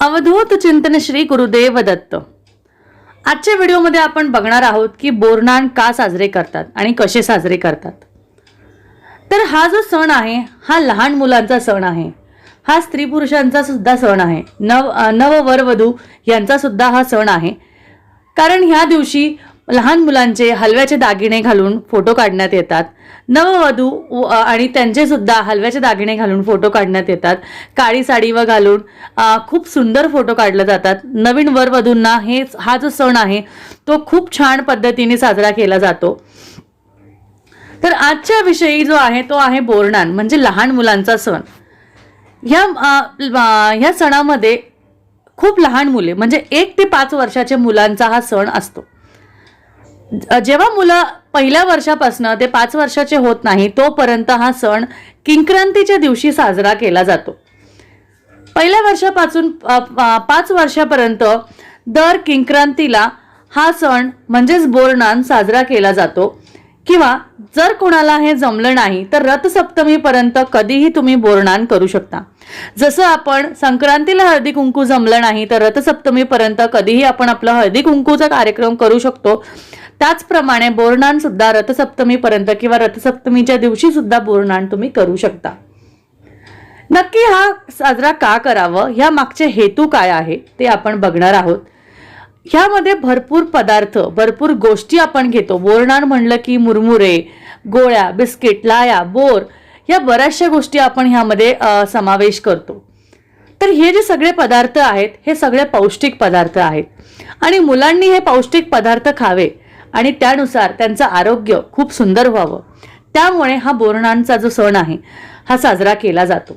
अवधूत चिंतन श्री गुरुदेव दत्त. आजच्या व्हिडिओमध्ये आपण बघणार आहोत की बोरनाण का साजरे करतात आणि कसे साजरे करतात. तर हा जो सण आहे हा लहान मुलांचा सण आहे. हा स्त्री पुरुषांचा सुद्धा सण आहे. नव नववरवधू यांचा सुद्धा हा सण आहे. कारण ह्या दिवशी लहान मुलांचे हलव्याचे दागिने घालून फोटो काढण्यात येतात. नववधू व- आणि त्यांचे सुद्धा हलव्याचे दागिने घालून फोटो काढण्यात येतात. काळी साडी व घालून खूप सुंदर फोटो काढले जातात. नवीन वरवधूंना हे हा जो सण आहे तो खूप छान पद्धतीने साजरा केला जातो. तर आजच्या विषयी जो आहे तो आहे बोरणान म्हणजे लहान मुलांचा सण. ह्या ह्या सणामध्ये खूप लहान मुले म्हणजे एक ते पाच वर्षाच्या मुलांचा हा सण असतो. जेव्हा मुलं पहिल्या वर्षापासनं ते पाच वर्षाचे होत नाही तोपर्यंत हा सण किंक्रांतीच्या दिवशी साजरा केला जातो. पहिल्या वर्षापासून पाच वर्षापर्यंत दर किंक्रांतीला हा सण म्हणजेच बोरनान साजरा केला जातो. किंवा जर कोणाला हे जमलं नाही तर रथसप्तमीपर्यंत कधीही तुम्ही बोरनान करू शकता. जसं आपण संक्रांतीला हळदी कुंकू जमलं नाही तर रथसप्तमीपर्यंत कधीही आपण आपला हळदी कुंकूचा कार्यक्रम करू शकतो. त्याचप्रमाणे बोरनान सुद्धा रथसप्तमीपर्यंत किंवा रथसप्तमीच्या दिवशी सुद्धा बोरनान तुम्ही करू शकता. नक्की हा साजरा का करावं? ह्या मागचे हेतू काय आहे? ते आपण बघणार आहोत. ह्यामध्ये भरपूर पदार्थ भरपूर गोष्टी आपण घेतो. बोरनान म्हणलं की मुरमुरे गोळ्या बिस्किट लाया बोर या बऱ्याचशा गोष्टी आपण ह्यामध्ये समावेश करतो. तर हे जे सगळे पदार्थ आहेत हे सगळे पौष्टिक पदार्थ आहेत. आणि मुलांनी हे पौष्टिक पदार्थ खावे आणि त्यानुसार त्यांचं आरोग्य खूप सुंदर व्हावं. त्यामुळे हा बोरणांचा जो सण आहे हा साजरा केला जातो.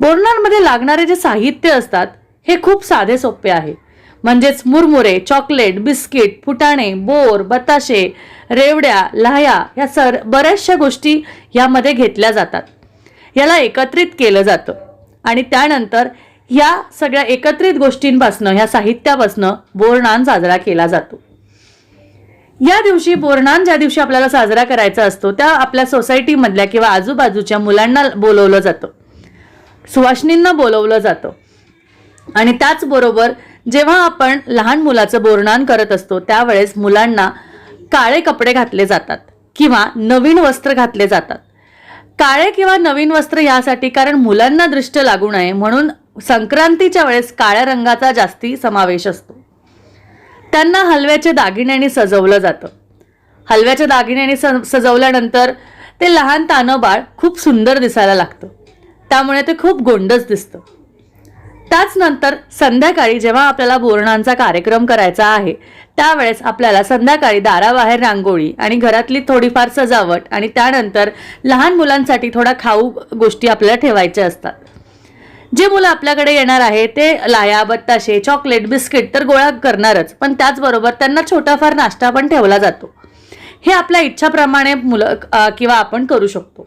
बोरणांमध्ये लागणारे जे साहित्य असतात हे खूप साधे सोपे आहे. म्हणजेच मुरमुरे चॉकलेट बिस्किट फुटाणे बोर बताशे रेवड्या लाह्या ह्या सर बऱ्याचशा गोष्टी यामध्ये घेतल्या जातात. याला एकत्रित केलं जातं. आणि त्यानंतर ह्या सगळ्या एकत्रित गोष्टींपासनं ह्या साहित्यापासनं बोरणान साजरा केला जातो. या दिवशी बोरणान ज्या दिवशी आपल्याला साजरा करायचा असतो त्या आपल्या सोसायटीमधल्या किंवा आजूबाजूच्या मुलांना बोलवलं जातं. सुवासिनींना बोलवलं जातं. आणि त्याचबरोबर जेव्हा आपण लहान मुलाचं बोरणान करत असतो त्यावेळेस मुलांना काळे कपडे घातले जातात किंवा नवीन वस्त्र घातले जातात. काळे किंवा नवीन वस्त्र यासाठी कारण मुलांना दृष्ट लागू नये म्हणून संक्रांतीच्या वेळेस काळ्या रंगाचा जास्ती समावेश असतो. त्यांना हलव्याच्या दागिन्याने सजवलं जातं. हलव्याच्या दागिन्याने स सजवल्यानंतर ते लहान तानं बाळ खूप सुंदर दिसायला लागतं. त्यामुळे ते खूप गोंडच दिसतं. त्याच नंतर संध्याकाळी जेव्हा आपल्याला बोरणांचा कार्यक्रम करायचा आहे त्यावेळेस आपल्याला संध्याकाळी दाराबाहेर रांगोळी आणि घरातली थोडीफार सजावट आणि त्यानंतर लहान मुलांसाठी थोडा खाऊ गोष्टी आपल्याला ठेवायच्या असतात. जे मुलं आपल्याकडे येणार आहे ते लाया बत्ताशे चॉकलेट बिस्किट तर गोळा करणारच. पण त्याचबरोबर त्यांना छोटाफार नाश्ता पण ठेवला जातो. हे आपल्या इच्छाप्रमाणे मुलं किंवा आपण करू शकतो.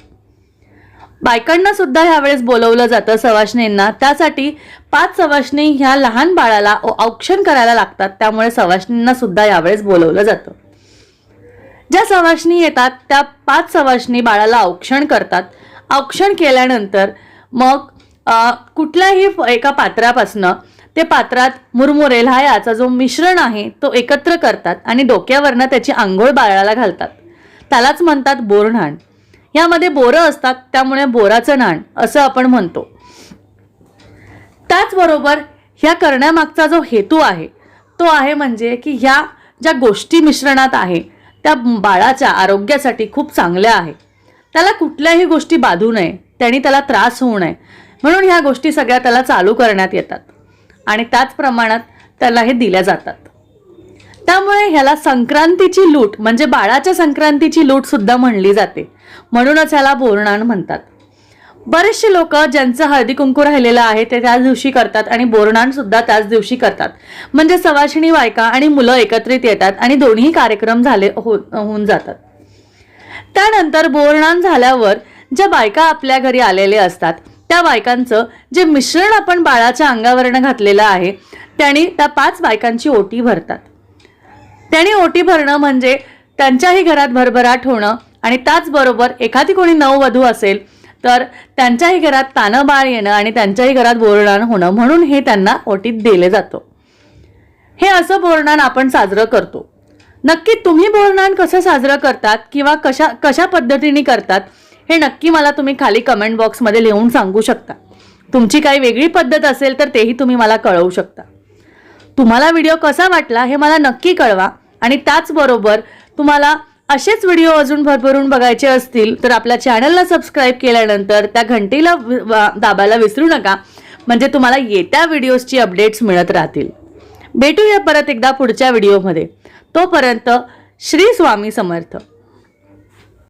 बायकांना सुद्धा ह्यावेळेस बोलवलं जातं सवाशणींना त्यासाठी पाच सवाशणी ह्या लहान बाळाला औक्षण करायला लागतात. त्यामुळे सवाशणींना सुद्धा यावेळेस बोलवलं जातं. ज्या सवाशणी येतात त्या पाच सवाशणी बाळाला औक्षण करतात. औक्षण केल्यानंतर मग कुठल्याही एका पात्रापासनं ते पात्रात मुरमुरे याचा जो मिश्रण आहे तो एकत्र करतात आणि डोक्यावरनं त्याची आंघोळ बाळाला घालतात. त्यालाच म्हणतात बोरणाण यामध्ये बोरं असतात त्यामुळे बोराचं नाण असं आपण म्हणतो. त्याचबरोबर ह्या करण्यामागचा जो हेतू आहे तो आहे म्हणजे की ह्या ज्या गोष्टी मिश्रणात आहे त्या बाळाच्या आरोग्यासाठी खूप चांगल्या आहे. त्याला कुठल्याही गोष्टी बाधू नये त्याने त्याला त्रास होऊ नये. म्हणून ह्या गोष्टी सगळ्या त्याला चालू करण्यात येतात. आणि त्याच प्रमाणात त्याला हे दिल्या जातात. त्यामुळे ह्याला संक्रांतीची लूट म्हणजे बाळाच्या संक्रांतीची लूट सुद्धा म्हणली जाते. म्हणूनच ह्याला बोरणाण म्हणतात. बरेचसे लोक ज्यांचं हळदी कुंकू राहिलेलं आहे ते त्याच दिवशी करतात आणि बोरणाण सुद्धा त्याच दिवशी करतात. म्हणजे सवाशिणी बायका आणि मुलं एकत्रित येतात आणि दोन्ही कार्यक्रम झाले हो होऊन जातात. त्यानंतर बोरणाण झाल्यावर ज्या बायका आपल्या घरी आलेले असतात त्या बायकांचं जे मिश्रण आपण बाळाच्या अंगावरनं घातलेलं आहे त्यांनी त्या पाच बायकांची ओटी भरतात. त्यांनी ओटी भरणं म्हणजे त्यांच्याही घरात भरभराट होणं आणि त्याचबरोबर एखादी कोणी नववधू असेल तर त्यांच्याही घरात तानं बाळ येणं आणि त्यांच्याही घरात बोरणान होणं म्हणून हे त्यांना ओटीत दिले जातं. हे असं बोरणान आपण साजरं करतो. नक्की तुम्ही बोरणान कसं साजरं करतात किंवा कशा कशा पद्धतीने करतात हे नक्की मला तुम्ही खाली कमेंट बॉक्समध्ये लिहून सांगू शकता. तुमची काही वेगळी पद्धत असेल तर तेही तुम्ही मला कळवू शकता. तुम्हाला व्हिडिओ कसा वाटला हे मला नक्की कळवा आणि त्याचबरोबर तुम्हाला असेच व्हिडिओ अजून भरभरून बघायचे असतील तर आपल्या चॅनलला सबस्क्राईब केल्यानंतर त्या घंटीला दाबायला विसरू नका. म्हणजे तुम्हाला येत्या व्हिडिओजची अपडेट्स मिळत राहतील. भेटूया परत एकदा पुढच्या व्हिडिओमध्ये तोपर्यंत श्री स्वामी समर्थ.